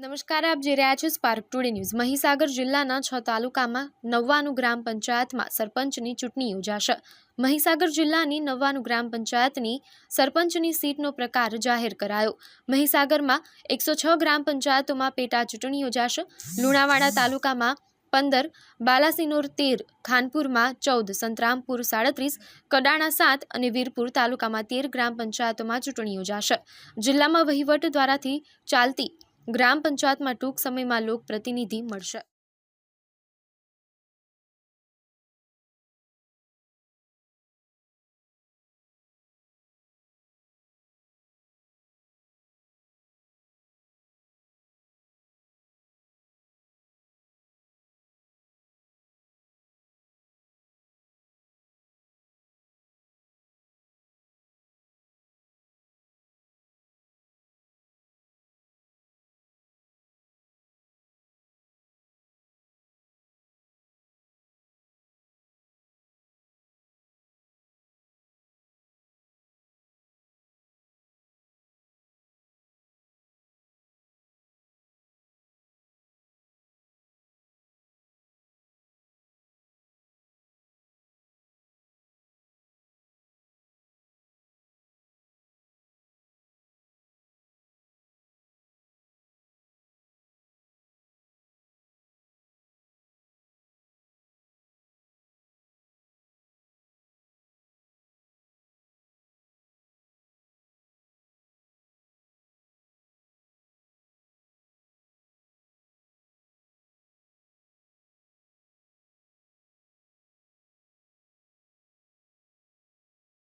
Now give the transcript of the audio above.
નમસ્કાર, આપ જે રહ્યા છો સ્પાર્ક ટુડે ન્યૂઝ મહીસાગર જિલ્લાના છ તાલુકામાં નવ્વાણું ગ્રામ પંચાયતમાં સરપંચની ચૂંટણી યોજાશે. મહીસાગર જિલ્લાની નવ્વાણું ગ્રામ પંચાયતની સરપંચની સીટનો પ્રકાર જાહેર કરાયો. મહીસાગરમાં એકસો છ ગ્રામ પંચાયતોમાં પેટા ચૂંટણી યોજાશે. લુણાવાડા તાલુકામાં પંદર, બાલાસિનોર તેર, ખાનપુરમાં ચૌદ, સંતરામપુર સાડત્રીસ, કડાણા સાત અને વીરપુર તાલુકામાં તેર ગ્રામ પંચાયતોમાં ચૂંટણી યોજાશે. જિલ્લામાં વહીવટ દ્વારાથી ચાલતી ગ્રામ પંચાયતમાં ટૂંક સમયમાં લોકપ્રતિનિધિ મળશે.